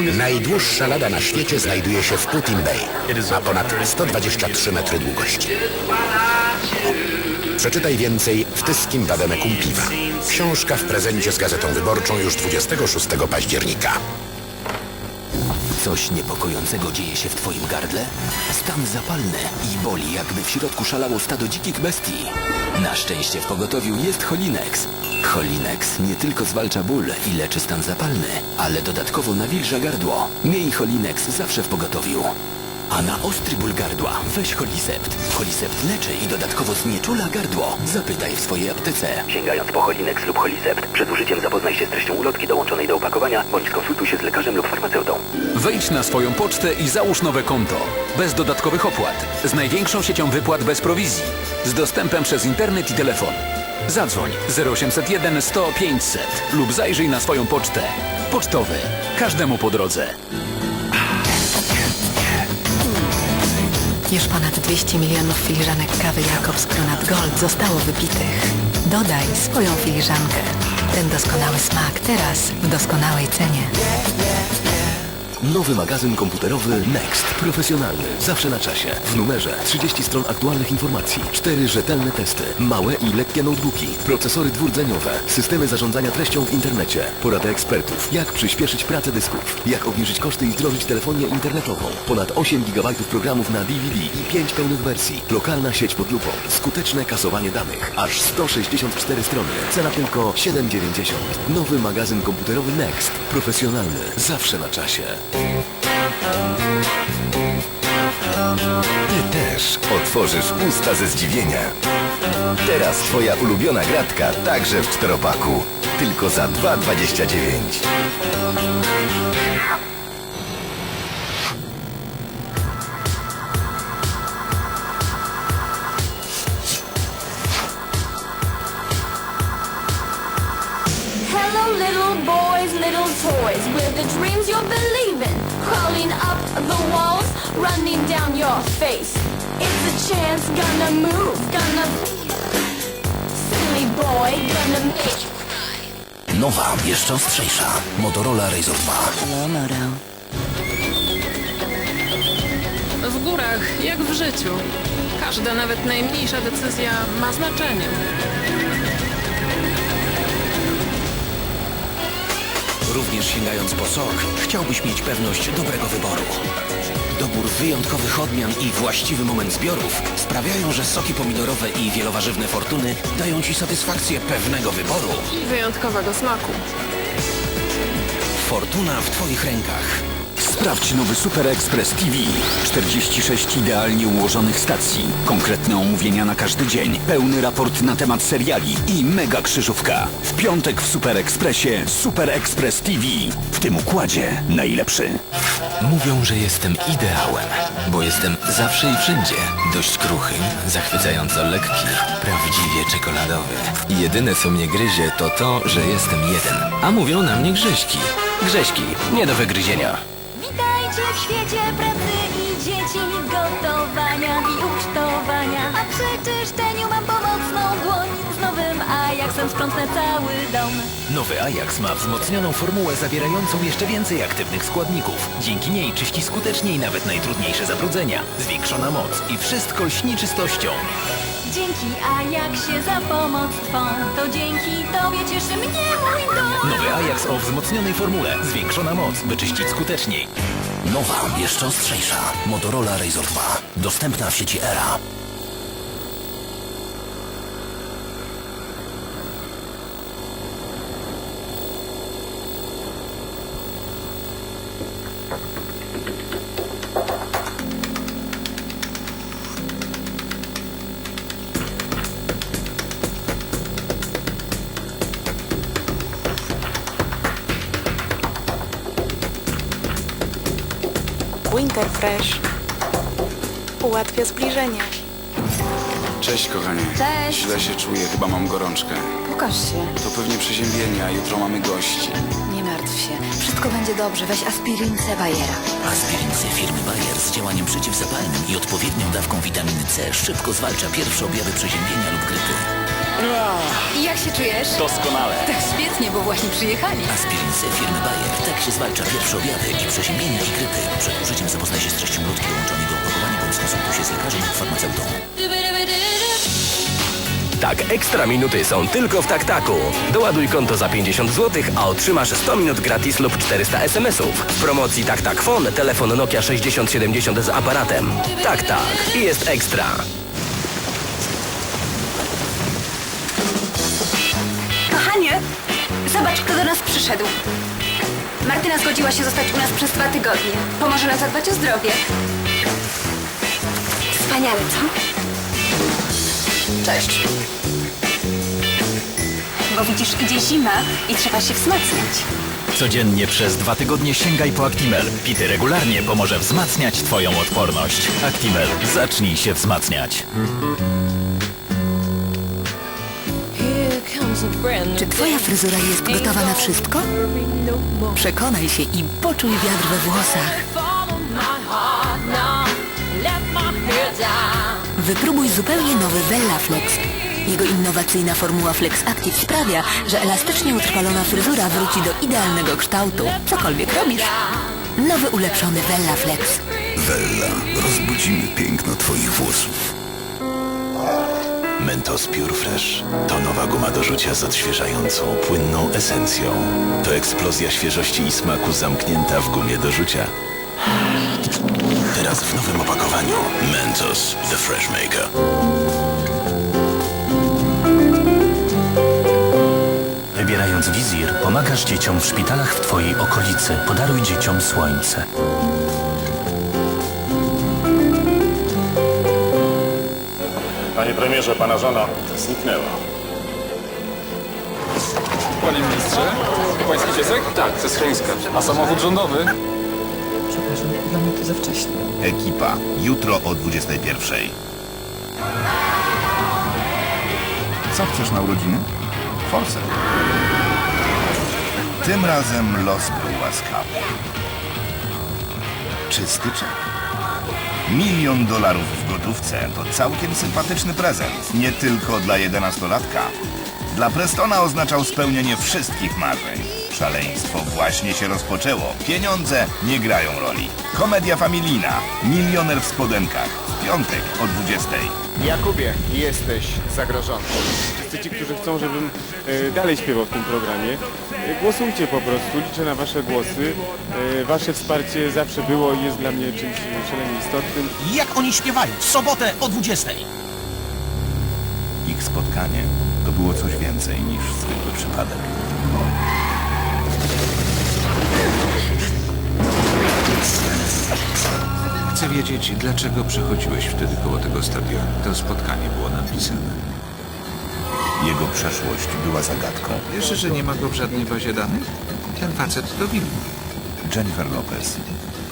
Najdłuższa lada na świecie znajduje się w Putin Bay. Ma ponad 123 metry długości. Przeczytaj więcej w tyskim Wademekum Piwa. Książka w prezencie z Gazetą Wyborczą już 26 października. Coś niepokojącego dzieje się w twoim gardle? Stan zapalny i boli, jakby w środku szalało stado dzikich bestii. Na szczęście w pogotowiu jest Holinex. Holinex nie tylko zwalcza ból i leczy stan zapalny, ale dodatkowo nawilża gardło. Miej Holinex zawsze w pogotowiu. A na ostry ból gardła weź Holisept. Holisept leczy i dodatkowo znieczula gardło. Zapytaj w swojej aptece. Sięgając po Holinex lub Holisept, przed użyciem zapoznaj się z treścią ulotki dołączonej do opakowania bądź skonsultuj się z lekarzem lub farmaceutą. Wejdź na swoją pocztę i załóż nowe konto. Bez dodatkowych opłat. Z największą siecią wypłat bez prowizji. Z dostępem przez internet i telefon. Zadzwoń 0801 100 500 lub zajrzyj na swoją pocztę. Pocztowy. Każdemu po drodze. Już ponad 200 milionów filiżanek kawy Jacobs Kronat Gold zostało wypitych. Dodaj swoją filiżankę. Ten doskonały smak teraz w doskonałej cenie. Nowy magazyn komputerowy Next. Profesjonalny, zawsze na czasie. W numerze 30 stron aktualnych informacji, 4 rzetelne testy, małe i lekkie notebooki, procesory dwurdzeniowe, systemy zarządzania treścią w internecie, porady ekspertów, jak przyspieszyć pracę dysków, jak obniżyć koszty i zdrożyć telefonię internetową, ponad 8 GB programów na DVD i 5 pełnych wersji, lokalna sieć pod lupą, skuteczne kasowanie danych, aż 164 strony, cena tylko 7,90. Nowy magazyn komputerowy Next. Profesjonalny, zawsze na czasie. Ty też otworzysz usta ze zdziwienia. Teraz twoja ulubiona gratka także w czteropaku. Tylko za 2,29. Hello, little little toys. We're the dreams you're believing. Crawling up the walls, running down your face. It's a chance, gonna move, gonna. Silly boy, gonna make. Nowa, jeszcze ostrzejsza. Motorola Razr 2. W górach, jak w życiu. Każda, nawet najmniejsza decyzja ma znaczenie. Również sięgając po sok, chciałbyś mieć pewność dobrego wyboru. Dobór wyjątkowych odmian i właściwy moment zbiorów sprawiają, że soki pomidorowe i wielowarzywne fortuny dają Ci satysfakcję pewnego wyboru. I wyjątkowego smaku. Fortuna w Twoich rękach. Sprawdź nowy Super Express TV. 46 idealnie ułożonych stacji, konkretne omówienia na każdy dzień, pełny raport na temat seriali i mega krzyżówka. W piątek w Super Expressie Super Express TV. W tym układzie najlepszy. Mówią, że jestem ideałem, bo jestem zawsze i wszędzie. Dość kruchy, zachwycająco lekki, prawdziwie czekoladowy. Jedyne co mnie gryzie to to, że jestem jeden. A mówią na mnie grześki. Grześki, nie do wygryzienia. W świecie pracy i dzieci, gotowania i ucztowania. A przy czyszczeniu mam pomocną dłoń. Z nowym Ajaxem sprzątnę cały dom. Nowy Ajax ma wzmocnioną formułę zawierającą jeszcze więcej aktywnych składników. Dzięki niej czyści skuteczniej nawet najtrudniejsze zabrudzenia. Zwiększona moc i wszystko lśni czystością. Dzięki Ajaxie za pomoc twą. To dzięki tobie cieszy mnie mój dom. Nowy Ajax o wzmocnionej formule. Zwiększona moc, by czyścić skuteczniej. Nowa, jeszcze ostrzejsza. Motorola Razr 2. Dostępna w sieci ERA. Winterfresh ułatwia zbliżenie. Cześć kochanie. Cześć. Źle się czuję, chyba mam gorączkę. Pokaż się. To pewnie przeziębienie, a jutro mamy gości. Nie martw się. Wszystko będzie dobrze. Weź aspirince Bayera. Aspirince firmy Bayer z działaniem przeciwzapalnym i odpowiednią dawką witaminy C szybko zwalcza pierwsze objawy przeziębienia lub grypy. I jak się czujesz? Doskonale. Tak świetnie, bo właśnie przyjechali. Aspirince firmy Bayer. Tak się zwalcza pierwsze objawy i przeziębienia i grypy. Przed użyciem zapoznaj się z treścią ulotki dołączonej do opakowania bądź skonsultuj się z lekarzem lub farmaceutą. Tak, ekstra minuty są tylko w taktaku. Doładuj konto za 50 zł, a otrzymasz 100 minut gratis lub 400 SMS-ów. W promocji Tak Tak Phone telefon Nokia 6070 z aparatem. Tak, tak. I jest ekstra. Zobacz, kto do nas przyszedł. Martyna zgodziła się zostać u nas przez dwa tygodnie. Pomoże nam zadbać o zdrowie. Wspaniale, co? Cześć. Bo widzisz, idzie zima i trzeba się wzmacniać. Codziennie przez dwa tygodnie sięgaj po Actimel. Pity regularnie pomoże wzmacniać Twoją odporność. Actimel. Zacznij się wzmacniać. Czy twoja fryzura jest gotowa na wszystko? Przekonaj się i poczuj wiatr we włosach. Wypróbuj zupełnie nowy Vellaflex. Jego innowacyjna formuła Flex Active sprawia, że elastycznie utrwalona fryzura wróci do idealnego kształtu, cokolwiek robisz. Nowy ulepszony Vellaflex. Wella, rozbudzimy piękno twoich włosów. Mentos Pure Fresh to nowa guma do rzucia z odświeżającą, płynną esencją. To eksplozja świeżości i smaku zamknięta w gumie do rzucia. Teraz w nowym opakowaniu Mentos The Fresh Maker. Wybierając wizir, pomagasz dzieciom w szpitalach w Twojej okolicy. Podaruj dzieciom słońce. Panie premierze, pana żona zniknęła. Panie ministrze, pański dziecek? Tak, ze schroniska. A samochód rządowy? Przepraszam, dla mnie to za wcześnie. Ekipa, jutro o 21. Co chcesz na urodziny? Forsę. Tym razem los był łaskawy. Czysty czek. Milion dolarów w gotówce to całkiem sympatyczny prezent. Nie tylko dla jedenastolatka. Dla Prestona oznaczał spełnienie wszystkich marzeń. Szaleństwo właśnie się rozpoczęło. Pieniądze nie grają roli. Komedia familijna. Milioner w spodenkach. W piątek o 20. Jakubie, jesteś zagrożony. Wszyscy ci, którzy chcą, żebym e, dalej śpiewał w tym programie, głosujcie po prostu, liczę na wasze głosy. E, wasze wsparcie zawsze było i jest dla mnie czymś szalenie istotnym. Jak oni śpiewają? W sobotę o 20. Ich spotkanie to było coś więcej niż zwykły przypadek. Chcę wiedzieć, dlaczego przechodziłeś wtedy koło tego stadionu. To spotkanie było napisane. Jego przeszłość była zagadką. Wiesz, że nie ma go w żadnej bazie danych? Ten facet to winny. Jennifer Lopez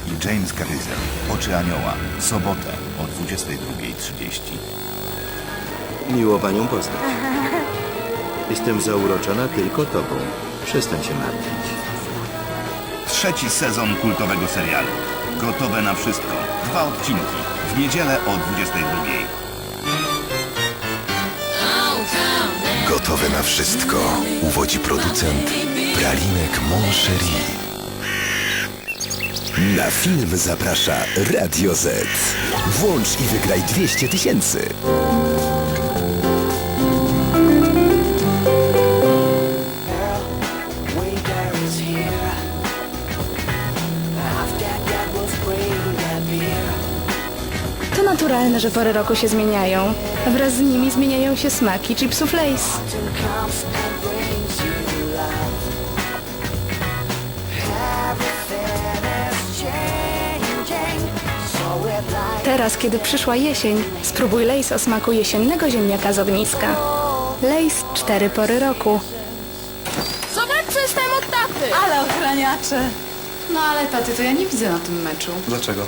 i James Caviezel. Oczy Anioła. Sobotę o 22.30. Miło panią poznać. Jestem zauroczona tylko tobą. Przestań się martwić. Trzeci sezon kultowego serialu. Gotowe na wszystko. Dwa odcinki. W niedzielę o 22.00. Gotowe na wszystko. Uwodzi producent Pralinek Mon Cherie. Na film zaprasza Radio Z. Włącz i wygraj 200 tysięcy. Naturalne, że pory roku się zmieniają. a Wraz z nimi zmieniają się smaki chipsów Lays. Teraz, kiedy przyszła jesień, spróbuj Lays o smaku jesiennego ziemniaka z ogniska. Lays cztery pory roku. Zobacz, co jestem od taty! Ale ochraniacze! No ale taty, to ja nie widzę na tym meczu. Dlaczego?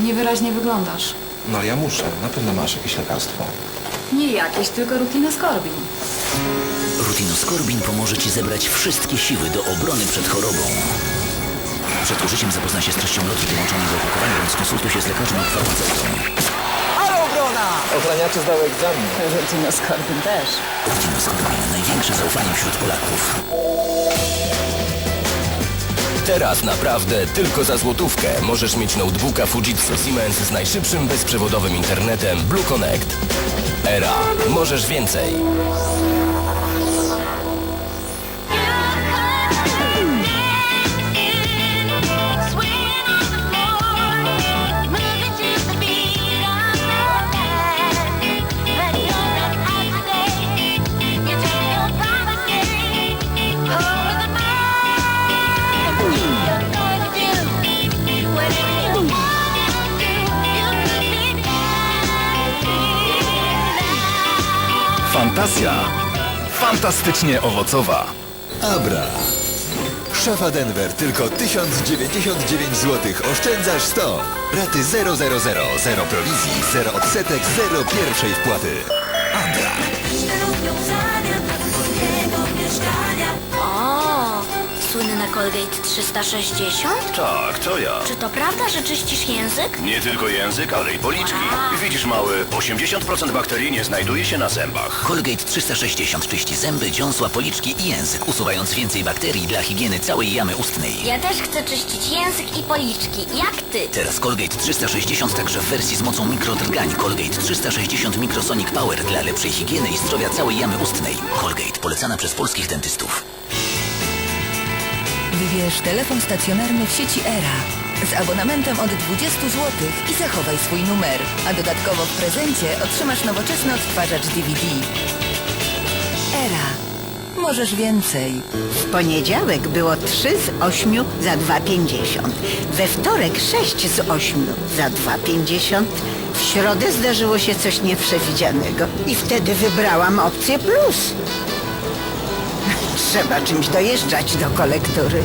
Niewyraźnie wyglądasz. No ja muszę. Na pewno masz jakieś lekarstwo. Nie jakieś, tylko rutinoskorbin. Rutinoskorbin pomoże Ci zebrać wszystkie siły do obrony przed chorobą. Przed użyciem zapoznaj się z treścią lotu dołączonej do opakowania, bądź skonsultuj się z lekarzem lub farmaceutą. Halo, bro! Rodzina! Ochraniacze zdały egzamin. Rodzina Skorbin też. Rodzina Skorbin. Największe zaufanie wśród Polaków. Teraz naprawdę tylko za złotówkę możesz mieć notebooka Fujitsu Siemens z najszybszym bezprzewodowym internetem Blue Connect. Era. Możesz więcej. Fantazja. Fantastycznie owocowa. Abra. Szafa Denver tylko 1099 zł. Oszczędzasz 100. Raty 000, 0 prowizji, 0 odsetek, 0 pierwszej wpłaty. Abra. Słynna Colgate 360? Tak, to ja. Czy to prawda, że czyścisz język? Nie tylko język, ale i policzki. Widzisz, mały, 80% bakterii nie znajduje się na zębach. Colgate 360 czyści zęby, dziąsła, policzki i język, usuwając więcej bakterii dla higieny całej jamy ustnej. Ja też chcę czyścić język i policzki, jak ty. Teraz Colgate 360 także w wersji z mocą mikrodrgań. Colgate 360 Microsonic Power dla lepszej higieny i zdrowia całej jamy ustnej. Colgate polecana przez polskich dentystów. Wybierz telefon stacjonarny w sieci ERA z abonamentem od 20 zł i zachowaj swój numer. A dodatkowo w prezencie otrzymasz nowoczesny odtwarzacz DVD. ERA. Możesz więcej. W poniedziałek było 3 z 8 za 2,50. We wtorek 6 z 8 za 2,50. W środę zdarzyło się coś nieprzewidzianego i wtedy wybrałam opcję plus. Trzeba czymś dojeżdżać do kolektury.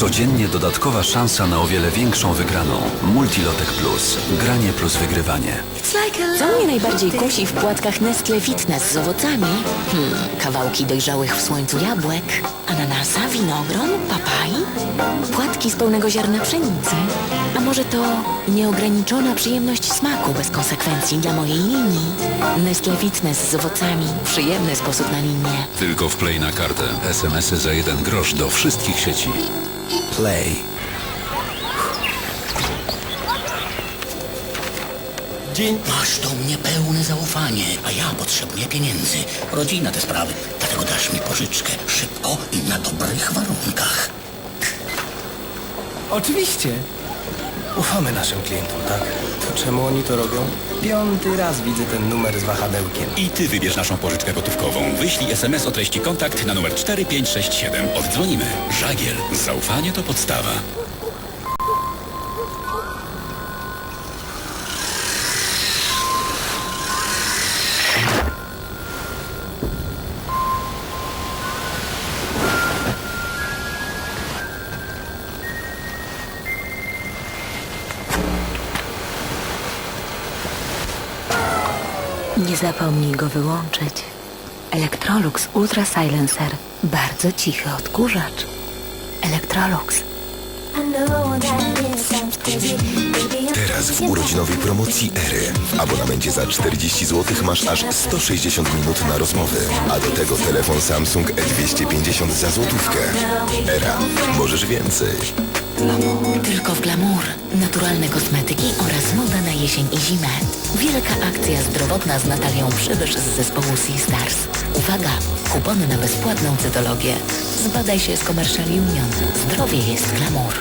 Codziennie dodatkowa szansa na o wiele większą wygraną. Multilotek Plus. Granie plus wygrywanie. Co mnie najbardziej kusi w płatkach Nestle Fitness z owocami? Hmm, kawałki dojrzałych w słońcu jabłek, ananasa, winogron, papai, płatki z pełnego ziarna pszenicy. A może to nieograniczona przyjemność smaku bez konsekwencji dla mojej linii? Nestle Fitness z owocami. Przyjemny sposób na linię. Tylko wklej na kartę. SMS-y za jeden grosz do wszystkich sieci. Play. Dzień. Masz do mnie pełne zaufanie, a ja potrzebuję pieniędzy. Rodzina te sprawy, dlatego dasz mi pożyczkę szybko i na dobrych warunkach. Oczywiście. Ufamy naszym klientom, tak? Czemu oni to robią? Piąty raz widzę ten numer z wahadełkiem. I ty wybierz naszą pożyczkę gotówkową. Wyślij SMS o treści kontakt na numer 4567. Oddzwonimy. Żagiel. Zaufanie to podstawa. Nie zapomnij go wyłączyć. Electrolux Ultra Silencer. Bardzo cichy odkurzacz. Electrolux. Teraz w urodzinowej promocji Ery. W abonamencie za 40 zł masz aż 160 minut na rozmowy. A do tego telefon Samsung E250 za złotówkę. Era. Możesz więcej. Tylko w Glamour. Naturalne kosmetyki oraz moda na jesień i zimę. Wielka akcja zdrowotna z Natalią Przybysz z zespołu Sea Stars. Uwaga! Kupony na bezpłatną cytologię. Zbadaj się z Commercial Union. Zdrowie jest glamour.